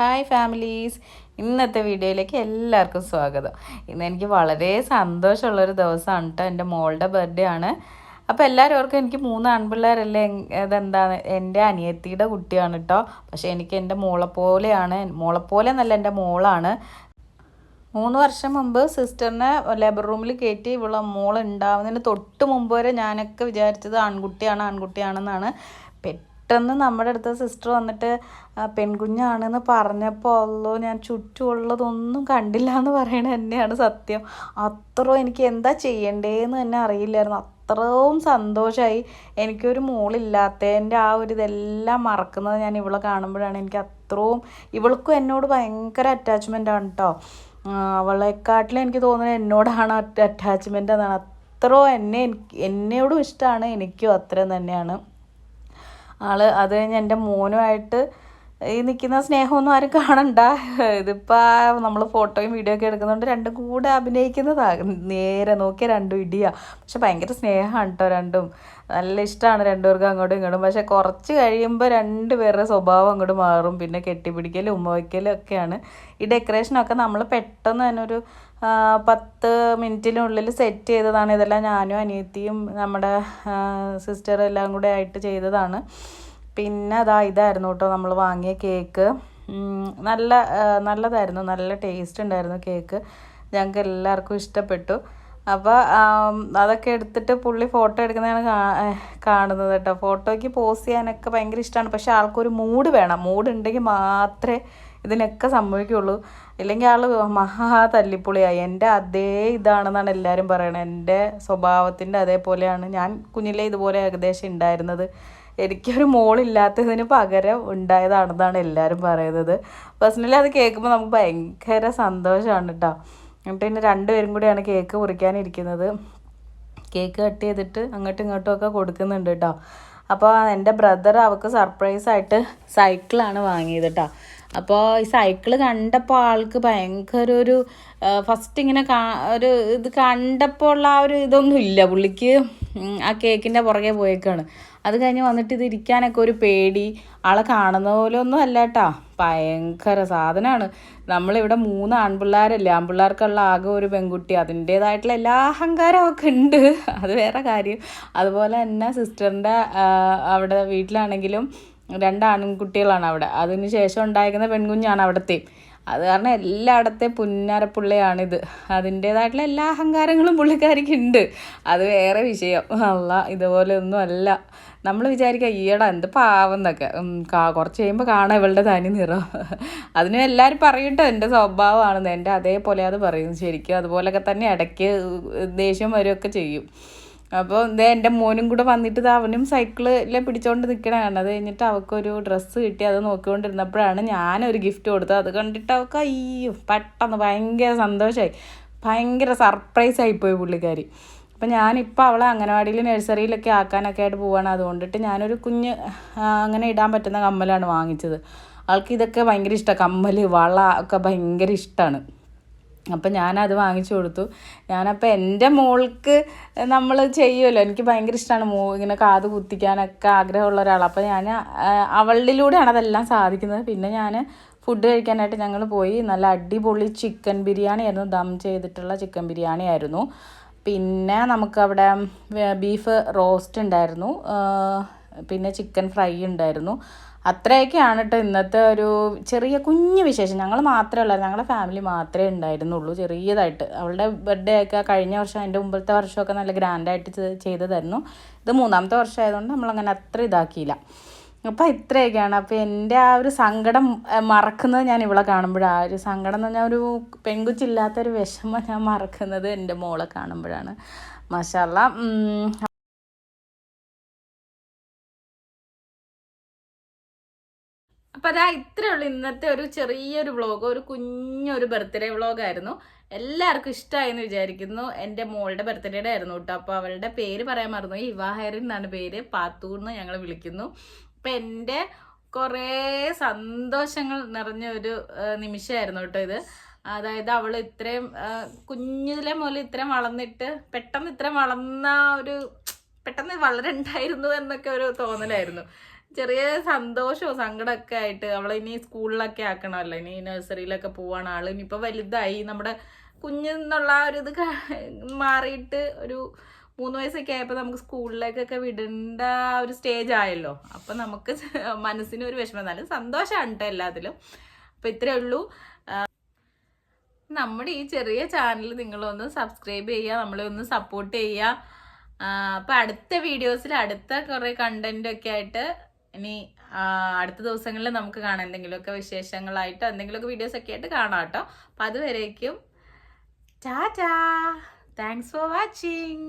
Hi families ഇന്നത്തെ വീഡിയോയിലേക്ക് എല്ലാവർക്കും സ്വാഗതം. ഇന്ന് എനിക്ക് വളരെ സന്തോഷമുള്ളൊരു ദിവസമാണ് കേട്ടോ എന്റെ മോളുടെ ബർത്ത്ഡേ ആണ്. അപ്പോൾ എല്ലാവരും ഓർക്കും എനിക്ക് മൂന്ന് ആൺപിള്ളേരല്ലേ? അതെന്താണ്? എന്റെ അനിയത്തിയുടെ കുട്ടിയാണ് കേട്ടോ പക്ഷേ എനിക്ക് എന്റെ മോളെപ്പോലെയാണ് മോളെപ്പോലെ മോളെ പോലെ എന്നല്ല എന്റെ മോളാണ്. മൂന്ന് വർഷം മുമ്പ് സിസ്റ്ററിനെ ലേബർ റൂമിൽ കയറ്റി ഇവളെ മോൾ ഉണ്ടാവുന്നതിന് തൊട്ട് മുമ്പ് വരെ ഞാനൊക്കെ വിചാരിച്ചത് ആൺകുട്ടിയാണ് ആൺകുട്ടിയാണെന്നാണ്. പെട്ടെന്ന് നമ്മുടെ അടുത്ത സിസ്റ്റർ വന്നിട്ട് പെൺകുഞ്ഞാണെന്ന് പറഞ്ഞപ്പോൾ അല്ലോ ഞാൻ ചുറ്റുമുള്ളതൊന്നും കണ്ടില്ല എന്ന് പറയണത് തന്നെയാണ് സത്യം. അത്ര എനിക്ക് എന്താ ചെയ്യണ്ടേന്ന് തന്നെ അറിയില്ലായിരുന്നു. അത്രയും സന്തോഷമായി എനിക്കൊരു മോളില്ലാത്തതിന്റെ ആ ഒരു ഇതെല്ലാം മറക്കുന്നത് ഞാൻ ഇവളെ കാണുമ്പോഴാണ്. എനിക്ക് അത്രയും ഇവൾക്കും എന്നോട് ഭയങ്കര അറ്റാച്ച്മെന്റ് ആണ് കേട്ടോ അവളെക്കാട്ടിലും എനിക്ക് തോന്നുന്നത് എന്നോടാണ് അറ്റാച്ച്മെന്റ് എന്നാണ്. അത്രയും എന്നെ എന്നോടും ഇഷ്ടമാണ് എനിക്കും അത്രയും തന്നെയാണ്. ആൾ അത് കഴിഞ്ഞ് എന്റെ മോനുമായിട്ട് ഈ നിൽക്കുന്ന സ്നേഹമൊന്നും ആരും കാണണ്ട. ഇതിപ്പോൾ നമ്മൾ ഫോട്ടോയും വീഡിയോ ഒക്കെ എടുക്കുന്നുണ്ട് രണ്ടും കൂടെ അഭിനയിക്കുന്നതാ. നേരെ നോക്കിയ രണ്ടും ഇടിയാ. പക്ഷെ ഭയങ്കര സ്നേഹമാണ് കേട്ടോ രണ്ടും. നല്ല ഇഷ്ടമാണ് രണ്ടുപേർക്കും അങ്ങോട്ടും ഇങ്ങോട്ടും. പക്ഷെ കുറച്ച് കഴിയുമ്പോൾ രണ്ട് രണ്ടുപേരുടെ സ്വഭാവം അങ്ങോട്ട് മാറും. പിന്നെ കെട്ടിപ്പിടിക്കലും ഉമ്മ വയ്ക്കലും ഒക്കെയാണ്. ഈ ഡെക്കറേഷനൊക്കെ നമ്മൾ പെട്ടെന്ന് തന്നെ ഒരു പത്ത് മിനിറ്റിനുള്ളിൽ സെറ്റ് ചെയ്തതാണ്. ഇതെല്ലാം ഞാനും അനിയത്തിയും നമ്മുടെ സിസ്റ്റർ എല്ലാം കൂടെ ആയിട്ട് ചെയ്തതാണ്. പിന്നെ അതാ ഇതായിരുന്നു കേട്ടോ നമ്മൾ വാങ്ങിയ കേക്ക്. നല്ല നല്ലതായിരുന്നു. നല്ല ടേസ്റ്റ് ഉണ്ടായിരുന്നു കേക്ക്. ഞങ്ങൾക്ക് എല്ലാവർക്കും ഇഷ്ടപ്പെട്ടു. അപ്പോൾ അതൊക്കെ എടുത്തിട്ട് പുള്ളി ഫോട്ടോ എടുക്കുന്നതാണ് കാണുന്നത് കേട്ടോ. ഫോട്ടോയ്ക്ക് പോസ് ചെയ്യാനൊക്കെ ഭയങ്കര ഇഷ്ടമാണ് പക്ഷേ ആൾക്കൊരു മൂഡ് വേണം. മൂഡ് ഉണ്ടെങ്കിൽ മാത്രമേ ഇതിനൊക്കെ സംഭവിക്കുള്ളൂ. ഇല്ലെങ്കിൽ ആൾ മഹാ തല്ലിപ്പൊളിയായി എന്റെ അതേ ഇതാണെന്നാണ് എല്ലാവരും പറയണത്. എന്റെ സ്വഭാവത്തിന്റെ അതേപോലെയാണ്. ഞാൻ കുഞ്ഞിലെ ഇതുപോലെ ഏകദേശം ഉണ്ടായിരുന്നത്. എനിക്കൊരു മോളില്ലാത്തതിന് പകരം ഉണ്ടായതാണെന്നാണ് എല്ലാവരും പറയുന്നത്. പേഴ്സണലി അത് കേൾക്കുമ്പോൾ നമുക്ക് ഭയങ്കര സന്തോഷമാണ് കേട്ടോ എന്നിട്ട് പിന്നെ രണ്ടുപേരും കൂടിയാണ് കേക്ക് മുറിക്കാനിരിക്കുന്നത്. കേക്ക് കട്ട് ചെയ്തിട്ട് അങ്ങോട്ടും ഇങ്ങോട്ടും ഒക്കെ കൊടുക്കുന്നുണ്ട് കേട്ടോ അപ്പോൾ എന്റെ ബ്രദർ അവൾക്ക് സർപ്രൈസായിട്ട് സൈക്കിളാണ് വാങ്ങിയത് കേട്ടോ അപ്പോൾ ഈ സൈക്കിൾ കണ്ടപ്പോൾ ആൾക്ക് ഭയങ്കര ഒരു ഫസ്റ്റ് ഇങ്ങനെ കാ ഒരു ഇത് കണ്ടപ്പോൾ ഉള്ള ആ ഒരു ഇതൊന്നും ഇല്ല പുള്ളിക്ക് ആ കേക്കിന്റെ പുറകെ പോയേക്കാണ്. അത് കഴിഞ്ഞ് വന്നിട്ട് ഇത് ഇരിക്കാനൊക്കെ ഒരു പേടി. ആളെ കാണുന്ന പോലെ ഒന്നും അല്ല കേട്ടാ ഭയങ്കര സാധനമാണ് നമ്മളിവിടെ മൂന്ന് ആൺപിള്ളേരല്ലേ? ആൺപിള്ളേർക്കുള്ള ആകെ ഒരു പെൺകുട്ടി. അതിന്റേതായിട്ടുള്ള എല്ലാ അഹങ്കാരമൊക്കെ ഉണ്ട്. അത് വേറെ കാര്യം. അതുപോലെ തന്നെ സിസ്റ്ററിന്റെ അവിടെ വീട്ടിലാണെങ്കിലും രണ്ട് ആൺകുട്ടികളാണ് അവിടെ. അതിന് ശേഷം ഉണ്ടായിരിക്കുന്ന പെൺകുഞ്ഞാണ് അവിടത്തെയും അത് കാരണം എല്ലായിടത്തെ പുന്നാരപ്പുള്ളയാണിത്. അതിന്റേതായിട്ടുള്ള എല്ലാ അഹങ്കാരങ്ങളും പുള്ളിക്കാരിക്ക് ഉണ്ട് അത് വേറെ വിഷയം. അല്ല ഇതുപോലെ ഒന്നും അല്ല നമ്മൾ വിചാരിക്കുക ഈയടാ എന്ത് പാവം എന്നൊക്കെ. കുറച്ച് കഴിയുമ്പോൾ കാണാം ഇവളുടെ തനി നിറം. അതിന് എല്ലാവരും പറയട്ടോ എന്റെ സ്വഭാവമാണെന്ന്. എന്റെ അതേപോലെ അത് പറയും. ശരിക്കും അതുപോലൊക്കെ തന്നെ ഇടയ്ക്ക് ദേഷ്യം വരുമൊക്കെ ചെയ്യും. അപ്പോൾ ഇതേ എന്റെ മോനും കൂടെ വന്നിട്ട് അവനും സൈക്കിളിൽ പിടിച്ചോണ്ട് നിൽക്കണതാണ് അത് കഴിഞ്ഞിട്ട് അവൾക്കൊരു ഡ്രസ്സ് കിട്ടി. അത് നോക്കിക്കൊണ്ടിരുന്നപ്പോഴാണ് ഞാനൊരു ഗിഫ്റ്റ് കൊടുത്തത്. അത് കണ്ടിട്ട് അവൾക്ക് അയ്യോ പെട്ടെന്ന് ഭയങ്കര സന്തോഷമായി ഭയങ്കര സർപ്രൈസ് ആയിപ്പോയി പുള്ളിക്കാരി. അപ്പം ഞാനിപ്പോൾ അവളെ അംഗനവാടിയിൽ നഴ്സറിയിലൊക്കെ ആക്കാനൊക്കെ ആയിട്ട് പോവാണ്. അതുകൊണ്ടിട്ട് ഞാനൊരു കുഞ്ഞ് അങ്ങനെ ഇടാൻ പറ്റുന്ന കമ്മലാണ് വാങ്ങിച്ചത്. ആൾക്ക് ഇതൊക്കെ ഭയങ്കര ഇഷ്ടമാണ് കമ്മൽ വള ഒക്കെ ഭയങ്കര ഇഷ്ടമാണ് അപ്പം ഞാനത് വാങ്ങിച്ചു കൊടുത്തു. ഞാനപ്പോൾ എന്റെ മോൾക്ക് നമ്മൾ ചെയ്യുമല്ലോ. എനിക്ക് ഭയങ്കര ഇഷ്ടമാണ് മോ ഇങ്ങനെ കാത് കുത്തിക്കാനൊക്കെ ആഗ്രഹമുള്ള ഒരാളാണ്. അപ്പോൾ ഞാൻ അവളിലൂടെയാണ് അതെല്ലാം സാധിക്കുന്നത്. പിന്നെ ഞാൻ ഫുഡ് കഴിക്കാനായിട്ട് ഞങ്ങൾ പോയി. നല്ല അടിപൊളി ചിക്കൻ ബിരിയാണി ആയിരുന്നു. ദം ചെയ്തിട്ടുള്ള ചിക്കൻ ബിരിയാണി ആയിരുന്നു. പിന്നെ നമുക്കവിടെ ബീഫ് റോസ്റ്റ് ഉണ്ടായിരുന്നു. പിന്നെ ചിക്കൻ ഫ്രൈ ഉണ്ടായിരുന്നു. അത്രയൊക്കെയാണ് കേട്ടോ ഇന്നത്തെ ഒരു ചെറിയ കുഞ്ഞു വിശേഷം. ഞങ്ങൾ മാത്രമേ ഉള്ളൂ ഞങ്ങളുടെ ഫാമിലി മാത്രമേ ഉണ്ടായിരുന്നുള്ളൂ ചെറിയതായിട്ട്. അവളുടെ ബർത്ത്ഡേ ഒക്കെ കഴിഞ്ഞ വർഷം അതിന്റെ മുമ്പത്തെ വർഷമൊക്കെ നല്ല ഗ്രാൻഡായിട്ട് ചെയ്തതായിരുന്നു. ഇത് മൂന്നാമത്തെ വർഷമായതുകൊണ്ട് നമ്മളങ്ങനെ അത്ര ഇതാക്കിയില്ല. അപ്പം ഇത്രയൊക്കെയാണ്. അപ്പോൾ എന്റെ ആ ഒരു സങ്കടം മറക്കുന്നത് ഞാൻ ഇവളെ കാണുമ്പോഴാണ് ആ ഒരു സങ്കടം എന്ന് പറഞ്ഞാൽ ഒരു പെൺകുച്ചില്ലാത്തൊരു വിഷമം ഞാൻ മറക്കുന്നത് എന്റെ മോളെ കാണുമ്പോഴാണ്. മഷാല്ല അപ്പം അതാ ഇത്രയേ ഉള്ളൂ ഇന്നത്തെ ഒരു ചെറിയൊരു വ്ളോഗ് ഒരു കുഞ്ഞൊരു ബർത്ത്ഡേ വ്ളോഗായിരുന്നു എല്ലാവർക്കും ഇഷ്ടമായെന്ന് വിചാരിക്കുന്നു. എന്റെ മോളുടെ ബർത്ത്ഡേയുടെ ആയിരുന്നു കേട്ടോ. അപ്പോൾ അവളുടെ പേര് പറയാൻ മറന്നു ഹിവ ഹെറിൻ എന്നാണ് പേര്. പാത്തൂർ എന്ന് ഞങ്ങൾ വിളിക്കുന്നു. അപ്പം എന്റെ കുറേ സന്തോഷങ്ങൾ നിറഞ്ഞ ഒരു നിമിഷമായിരുന്നു കേട്ടോ ഇത്. അതായത് അവൾ ഇത്രയും കുഞ്ഞിലെ മുതൽ ഇത്രയും വളർന്നിട്ട് പെട്ടെന്ന് ഇത്രയും വളർന്ന ഒരു പെട്ടെന്ന് വളരണ്ടായിരുന്നു എന്നൊക്കെ ഒരു തോന്നലായിരുന്നു. ചെറിയ സന്തോഷവും സങ്കടമൊക്കെ ആയിട്ട് അവളെ ഇനി സ്കൂളിലൊക്കെ ആക്കണമല്ലോ. ഇനി നഴ്സറിയിലൊക്കെ പോവാണ് ആൾ. ഇനിയിപ്പോൾ വലുതായി നമ്മുടെ കുഞ്ഞെന്നുള്ള ഒരു ഇത് മാറിയിട്ട് ഒരു മൂന്ന് വയസ്സൊക്കെ ആയപ്പോൾ നമുക്ക് സ്കൂളിലേക്കൊക്കെ വിടേണ്ട ഒരു സ്റ്റേജ് ആയല്ലോ. അപ്പം നമുക്ക് മനസ്സിന് ഒരു വിഷമം. എന്നാലും സന്തോഷമാണ് കേട്ടോ എല്ലാത്തിലും. അപ്പം ഇത്രയേ ഉള്ളൂ. നമ്മുടെ ഈ ചെറിയ ചാനൽ നിങ്ങളൊന്ന് സബ്സ്ക്രൈബ് ചെയ്യുക നമ്മളെ ഒന്ന് സപ്പോർട്ട് ചെയ്യുക. അപ്പം അടുത്ത വീഡിയോസിൽ അടുത്ത കുറേ കണ്ടന്റ് ഒക്കെ ആയിട്ട് ഇനി അടുത്ത ദിവസങ്ങളിൽ നമുക്ക് കാണാം എന്തെങ്കിലുമൊക്കെ വിശേഷങ്ങളായിട്ടോ എന്തെങ്കിലുമൊക്കെ വീഡിയോസൊക്കെ ആയിട്ട് കാണാം കേട്ടോ. അപ്പം അതുവരേക്കും ടാറ്റാ. Thanks for watching